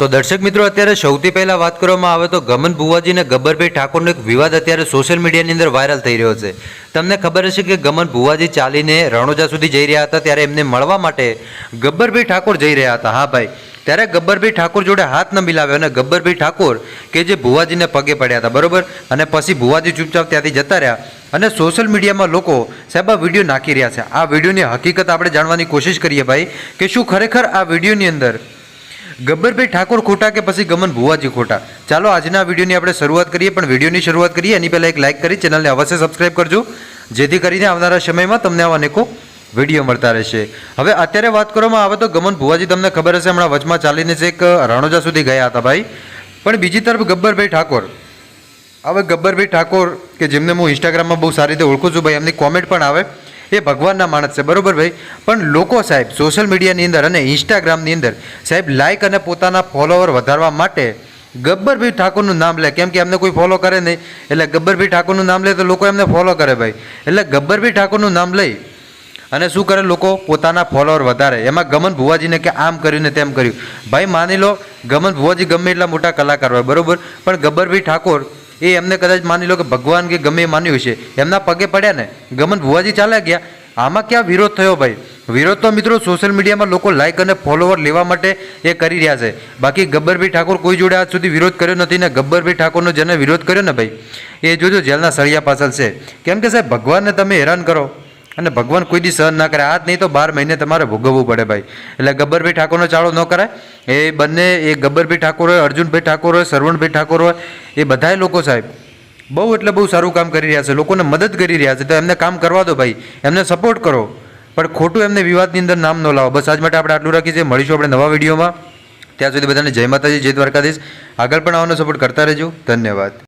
તો દર્શક મિત્રો, અત્યારે સૌથી પહેલા વાત કરવામાં આવે તો ગમન ભુવાજી અને ગબ્બરભાઈ ઠાકોરનો એક વિવાદ અત્યારે સોશિયલ મીડિયાની અંદર વાયરલ થઈ રહ્યો છે. તમને ખબર હશે કે ગમન ભુવાજી ચાલીને રણોજા સુધી જઈ રહ્યા હતા, ત્યારે એમને મળવા માટે ગબ્બરભાઈ ઠાકોર જઈ રહ્યા હતા. હા ભાઈ. ત્યારે ગબ્બરભાઈ ઠાકોર જોડે હાથ ન મિલાવ્યો અને ગબ્બરભાઈ ઠાકોર કે જે ભુવાજીને પગે પડ્યા હતા, બરોબર? અને પછી ભુવાજી ચૂપચાપ ત્યાંથી જતા રહ્યા અને સોશિયલ મીડિયામાં લોકો, સાહેબ, આ વીડિયો નાખી રહ્યા છે. આ વિડીયોની હકીકત આપણે જાણવાની કોશિશ કરીએ ભાઈ કે શું ખરેખર આ વિડીયોની અંદર ગબ્બરભાઈ ઠાકોર ખોટા કે પછી ગમન ભુવાજી ખોટા? ચાલો, આજના વિડીયોની આપણે શરૂઆત કરીએ, પણ વિડીયોની શરૂઆત કરીએ. એની પહેલાં એક લાઇક કરી ચેનલને અવશ્ય સબસ્ક્રાઇબ કરજો. જેથી કરીને આવનારા સમયમાં તમને આવા અનેકો વીડિયો મળતા રહેશે. હવે અત્યારે વાત કરવામાં આવે તો ગમન ભુવાજી, તમને ખબર હશે, હમણાં વચમાં ચાલીને છે એક રણોજા સુધી ગયા હતા ભાઈ. પણ બીજી તરફ ગબ્બરભાઈ ઠાકોર. હવે ગબ્બરભાઈ ઠાકોર, કે જેમને હું ઇન્સ્ટાગ્રામમાં બહુ સારી રીતે ઓળખું છું ભાઈ, એમની કોમેન્ટ પણ આવે. એ ભગવાનના માણસ છે, બરોબર ભાઈ? પણ લોકો સાહેબ સોશિયલ મીડિયાની અંદર અને ઇન્સ્ટાગ્રામની અંદર, સાહેબ લાઇક અને પોતાના ફોલોવર વધારવા માટે ગબ્બરભાઈ ઠાકોરનું નામ લે. કેમ કે એમને કોઈ ફોલો કરે નહીં. એટલે ગબ્બરભાઈ ઠાકોરનું નામ લે તો લોકો એમને ફોલો કરે ભાઈ. એટલે ગબ્બરભાઈ ઠાકોરનું નામ લઈ અને શું કરે? લોકો પોતાના ફોલોવર વધારે. એમાં ગમન ભુવાજીને કે આમ કર્યું ને તેમ કર્યું. ભાઈ, માની લો, ગમન ભુવાજી ગમે એટલા મોટા કલાકાર હોય, બરાબર? પણ ગબ્બરભાઈ ઠાકોર એ એમને કદાચ માની લો કે ભગવાન કે ગમે માન્યું છે એમના પગે પડ્યા ને, ગમન ભુવાજી ચાલ્યા ગયા. આમાં ક્યાં વિરોધ થયો ભાઈ? વિરોધ તો મિત્રો સોશિયલ મીડિયામાં લોકો લાઇક અને ફોલોવર લેવા માટે એ કરી રહ્યા છે. બાકી ગબ્બરભાઈ ઠાકોર કોઈ જોડે આજ સુધી વિરોધ કર્યો નથી ને ગબ્બરભાઈ ઠાકોરનો જેને વિરોધ કર્યો ને ભાઈ, એ જોજો જેલના સળિયા પાછળ છે. કેમ કે સાહેબ, ભગવાનને તમે હેરાન કરો. અને ભગવાન કોઈ દી સહન ના કરે. આ જ નહીં તો બાર મહિને તમારે ભોગવવું પડે ભાઈ. એટલે ગબ્બરભાઈ ઠાકોરનો ચાળો ન કરાય. એ બંને, એ ગબ્બરભાઈ ઠાકોર હોય, અર્જુનભાઈ ઠાકોર હોય, સરવણભાઈ ઠાકોર હોય, એ બધાય લોકો સાહેબ બહુ એટલે બહુ સારું કામ કરી રહ્યા છે. લોકોને મદદ કરી રહ્યા છે. તો એમને કામ કરવા દો ભાઈ. એમને સપોર્ટ કરો. પણ ખોટું એમને વિવાદની અંદર નામ ન લાવો. બસ આજ માટે આપણે આટલું રાખીએ છીએ. મળીશું આપણે નવા વિડીયોમાં. ત્યાં સુધી બધાને જય માતાજી, જય દ્વારકાધીશ. આગળ પણ આવવાનો સપોર્ટ કરતા રહેજો. ધન્યવાદ.